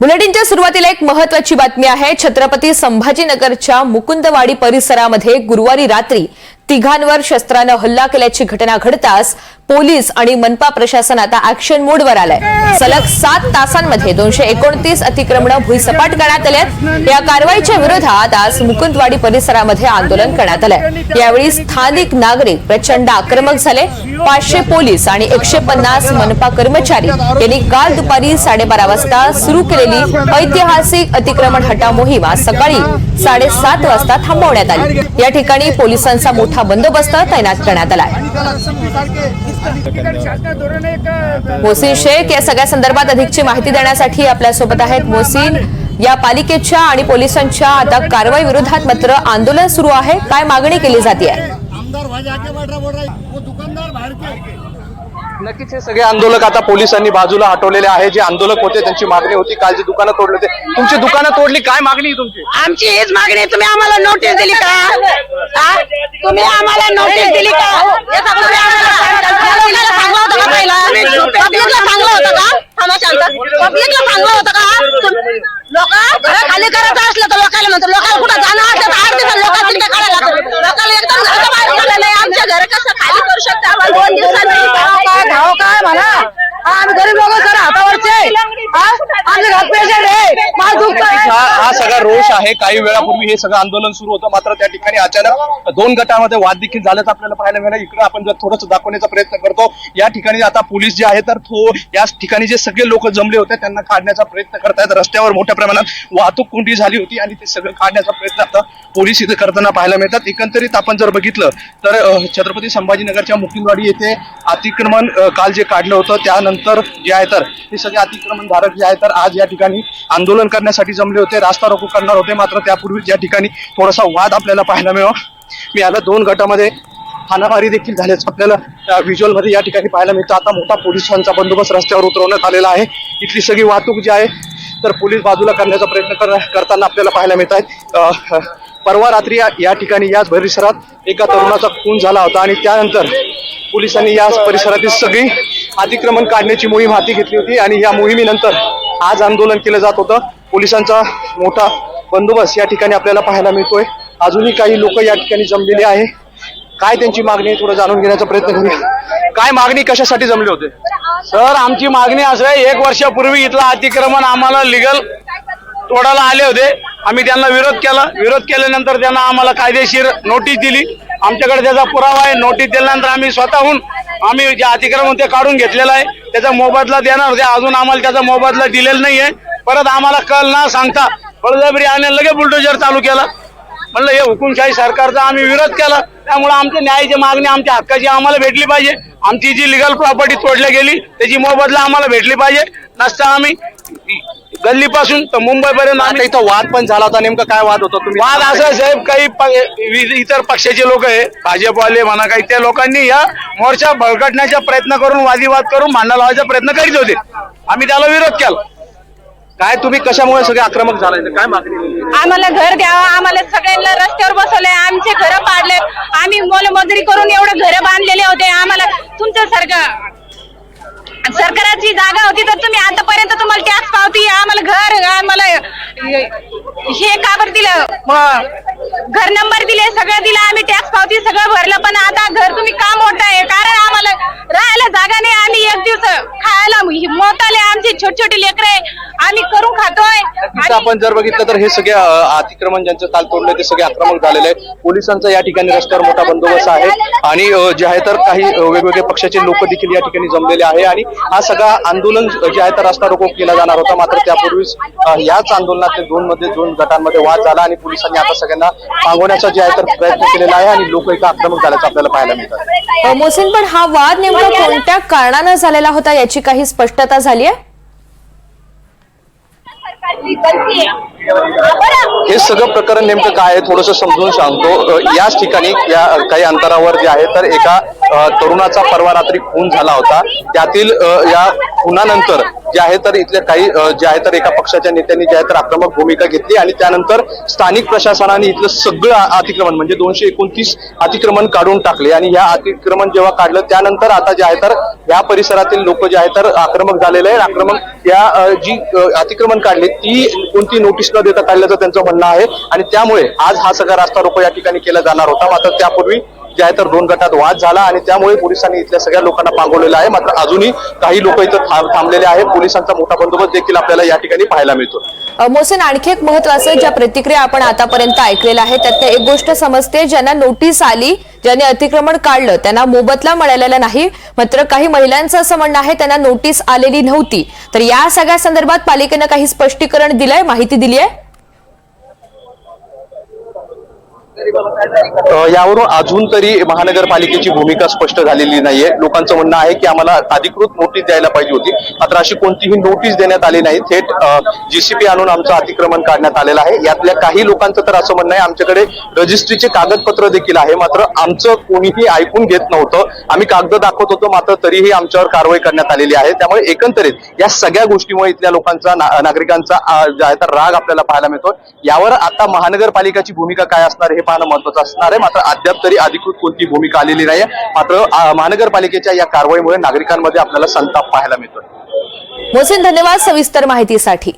बुलेटिनच्या सुरुवातीला एक महत्वाची बातमी आहे. छत्रपती संभाजीनगरच्या मुकुंदवाडी परिसरामध्ये गुरुवारी रात्री तिघांवर शस्त्रानं हल्ला केल्याची घटना घडताच पोलीस आणि मनपा प्रशासन आता ऍक्शन मोडवर आलंय. सलग सात तासांमध्ये दोनशे एकोणतीस अतिक्रमणं भुईसपाट करण्यात आल्यात. या कारवाईच्या विरोधात आज मुकुंदवाडी परिसरामध्ये आंदोलन करण्यात आलंय. यावेळी स्थानिक नागरिक प्रचंड आक्रमक झाले. पाचशे पोलीस आणि एकशे पन्नास मनपा कर्मचारी यांनी काल दुपारी साडेबारा वाजता सुरू केलेली ऐतिहासिक अतिक्रमण हटाव मोहीम आज सकाळी साडेसात वाजता थांबवण्यात आली. या ठिकाणी पोलिसांचा मोठा बंदोबस्त तैनात करण्यात आलाय. मोसीन शेख या सगळ्या संदर्भात अधिकची माहिती देण्यासाठी आपल्यासोबत आहेत. मोसीन या पालिकेच्या आणि पोलिसांच्या आता कारवाई विरोधात मात्र आंदोलन सुरू आहे. काय मागणी केली जाते आमदार नक्कीच हे सगळे आंदोलक आता पोलिसांनी बाजूला हटवलेले आहे. जे आंदोलक होते त्यांची मागणी होती. काल जी दुकानं तोडले होते. तुमची दुकानं तोडली काय मागणी तुमची? आमची हीच मागणी आहे. तुम्ही आम्हाला नोटीस दिली का? हा? तुम्ही आम्हाला नोटीस दिली का? तुम्ही आम्हाला का पहिला पब्लिकला सांगलं होतं का थांबा शांत पब्लिकला सांगलं होतं का लोक घर खाली करायचं असलं तर लोकांना म्हणतो लोकांना कुठं जाणं असलं तर आठ दिवसात लोकांना तिकडे काढायला लागतं लोकांना एकदम घराच्या बाहेर काढलं नाही आमच्या घर कसं खाली करू शकतो आम्हाला दोन दिवसांनी धाव काय म्हणा हा, आम्ही गरीब हा? सगळा रोष आहे. काही वेळापूर्वी हे सगळं आंदोलन सुरू होतं. मात्र त्या ठिकाणी अचानक दोन गटामध्ये वाद देखील झाल्याचं आपल्याला पाहायला मिळालं. इकडे आपण जर थोडंसं दाखवण्याचा प्रयत्न करतो या ठिकाणी आता पोलीस जे आहे तर तो या ठिकाणी जे सगळे लोक जमले होते त्यांना काढण्याचा प्रयत्न करतायत. रस्त्यावर मोठ्या प्रमाणात वाहतूक कोंडी झाली होती आणि ते सगळं काढण्याचा प्रयत्न आता पोलीस इथे करताना पाहायला मिळतात. एकंदरीत आपण जर बघितलं तर छत्रपती संभाजीनगरच्या मुकिंदवाडी येथे अतिक्रमण काल जे काढलं होतं त्यानंतर जे आहे तर हे सगळे अतिक्रमण धारक जे आहे तर आज या ठिकाणी आंदोलन करण्यासाठी जमले होते. रास्ता रोको करणार होते मात्र त्यापूर्वी या ठिकाणी थोडासा वाद आपल्याला पाहायला मिळावा मी आलं दोन गटामध्ये हाणामारी देखील झाल्याचं आपल्याला व्हिज्युअलमध्ये या ठिकाणी पाहायला मिळतं. आता मोठा पोलिसांचा बंदोबस्त रस्त्यावर उतरवण्यात आलेला आहे. इथली सगळी वाहतूक जी आहे तर पोलीस बाजूला करण्याचा प्रयत्न कर- करताना आपल्याला पाहायला मिळत आहेत. परवा रात्री या- या ठिकाणी याच परिसरात एका तरुणाचा खून झाला होता आणि त्यानंतर पोलिसांनी या परिसरातील सगळी अतिक्रमण काढण्याची मोहीम हाती घेतली होती आणि या मोहिमेनंतर आज आंदोलन केलं जात होतं. पोलिसांचा मोठा बंदोबस्त या ठिकाणी आपल्याला पाहायला मिळतोय. अजूनही काही लोक या ठिकाणी जमलेले आहे. काय त्यांची मागणी थोडं जाणून घेण्याचा प्रयत्न करूया. काय मागणी कशासाठी जमले होते? सर आमची मागणी असं आहे एक वर्षापूर्वी इथलं अतिक्रमण आम्हाला लिगल तोडायला आले होते. आम्ही त्यांना विरोध केला. विरोध केल्यानंतर त्यांना आम्हाला कायदेशीर नोटीस दिली. आमच्याकडे त्याचा पुरावा आहे. नोटीस दिल्यानंतर आम्ही स्वतःहून आम्ही जे अतिक्रमण ते काढून घेतलेलं आहे. त्याचा मोबदला देणार होते. अजून आम्हाला त्याचा मोबदला दिलेला नाहीये. परत आम्हाला कल ना सांगता. बळजबरी आणि लगेच बुलडोजर चालू केला. म्हणलं हे हुकुमशाही सरकारचा आम्ही विरोध केला. त्यामुळे आमच्या न्यायाची मागणी आमच्या हक्काची आम्हाला भेटली पाहिजे. आमची जी लिगल प्रॉपर्टी तोडल्या गेली त्याची मोबदला आम्हाला भेटली पाहिजे. नसता आम्ही गल्लीपासून तर मुंबईपर्यंत आता आम्ही इथं वाद पण झाला होता. नेमका काय वाद होता तुम्ही? वाद असं आहे, साहेब काही प- वि- इतर पक्षाचे लोक आहे भाजपवाले म्हणा काही त्या लोकांनी या मोर्चा भडकटण्याचा प्रयत्न करून वादविवाद करून भांडण लावायचा प्रयत्न करीत होते. आम्ही त्याला विरोध केला. काय तुम्ही कशामुळे सगळे आक्रमक झालाय? काय मागणी? आम्हाला घर द्यावं आम्हाला सगळ्यांना रस्त्यावर बसवले आमचे घर पाडले आम्ही मोलमजुरी करून एवढे घर बांधलेले होते. आम्हाला तुमचं सरकार सरकाराची जागा होती तर तुम्ही आतापर्यंत तुम्हाला टॅक्स पावती आम्हाला घर आम्हाला हे का बरं दिलं म- घर नंबर दिले सगळं दिलं आम्ही टॅक्स पावती सगळं भरलं पण आता घर तुम्ही का मोठं कारण आम्हाला राहायला जागा नाही आम्ही एक दिवस खायला मोताले आमचे छोटे छोटे लेकर आम्ही करून खातोय. आपण जर बघितलं तर हे सगळे अतिक्रमण ज्यांचं काल तोडलं ते सगळे आक्रमक झालेले आहे पोलिसांचा या ठिकाणी रस्त्यावर मोठा बंदोबस्त आहे. आणि जे आहे तर काही वेगवेगळे पक्षाचे लोक देखील या ठिकाणी जमलेले आहे. आणि हा सगळा आंदोलन जे आहे तर रस्ता रोको केला जाणार होता. मात्र त्यापूर्वीच याच आंदोलनात ते दोन मध्ये दोन गटांमध्ये वाद झाला आणि पोलिसांनी आता सगळ्यांना सांगवण्याचा जे आहे तर प्रयत्न केलेला आहे आणि लोक इथं आक्रमक झाल्याचं आपल्याला पाहायला मिळतात अ, मोहसिन पण हा वाद नेमका कोणत्या कारणानं झालेला होता याची काही स्पष्टता झाली आहे? हे सगळं प्रकरण नेमकं काय आहे? थोडंसं समजून सांगतो. याच ठिकाणी या काही अंतरावर जे आहे तर एका तरुणाचा परवा रात्री खून झाला होता. त्यातील या खुनानंतर जे आहे तर इथल्या काही जे आहे तर एका पक्षाच्या नेत्यांनी जे आहे तर आक्रमक भूमिका घेतली आणि त्यानंतर स्थानिक प्रशासनाने इथलं सगळं अतिक्रमण म्हणजे दोनशे एकोणतीस अतिक्रमण काढून टाकले. आणि या अतिक्रमण जेव्हा काढलं त्यानंतर आता जे आहे तर या परिसरातील लोक जे आहे तर आक्रमक झालेले आहेत. आक्रमक या जी अतिक्रमण काढले ती कोणती नोटीस न देता काढल्याचं त्यांचं म्हणणं आहे. आणि त्यामुळे आज हा सगळा रास्ता रोको या ठिकाणी केला जाणार होता. मात्र त्यापूर्वी जे आहे तर दोन गटात वाद झाला आणि त्यामुळे पोलिसांनी इथल्या सगळ्या लोकांना पांगवलेलं आहे. मात्र अजूनही काही लोक इथं थांबलेले आहेत. पोलिसांचा मोठा बंदोबस्त देखील आपल्याला या ठिकाणी पाहायला मिळतो. मोहसेन आणखी एक महत्वाचं ज्या प्रतिक्रिया आपण आतापर्यंत ऐकलेल्या आहेत त्यातनं एक गोष्ट समजते ज्यांना नोटीस आली ज्यांनी अतिक्रमण काढलं त्यांना मोबदला मिळालेला नाही. मात्र काही महिलांचं असं म्हणणं आहे त्यांना नोटीस आलेली नव्हती. तर या सगळ्या संदर्भात पालिकेनं काही स्पष्टीकरण दिलंय माहिती दिली आहे यावरून अजून तरी महानगरपालिकेची भूमिका स्पष्ट झालेली नाहीये. लोकांचं म्हणणं आहे की आम्हाला अधिकृत नोटीस द्यायला पाहिजे होती. मात्र अशी कोणतीही नोटीस देण्यात आली नाही. थेट जीसीपी आणून आमचं अतिक्रमण काढण्यात आलेलं आहे. यातल्या काही लोकांचं तर असं म्हणणं आहे आमच्याकडे रजिस्ट्रीचे कागदपत्र देखील आहे. मात्र आमचं कोणीही ऐकून घेत नव्हतं. आम्ही कागद दाखवत होतो मात्र तरीही आमच्यावर कारवाई करण्यात आलेली आहे. त्यामुळे एकंदरीत या सगळ्या गोष्टीमुळे इथल्या लोकांचा नागरिकांचा आहे तर राग आपल्याला पाहायला मिळतो यावर आता महानगरपालिकाची भूमिका काय असणार हे पाहणं महत्वाचं असणार आहे. मात्र अद्याप तरी अधिकृत कोणती भूमिका आलेली नाही मात्र महानगरपालिकेच्या या कारवाईमुळे नागरिकांमध्ये आपल्याला संताप पाहायला मिळतो मोहसिन धन्यवाद सविस्तर माहितीसाठी.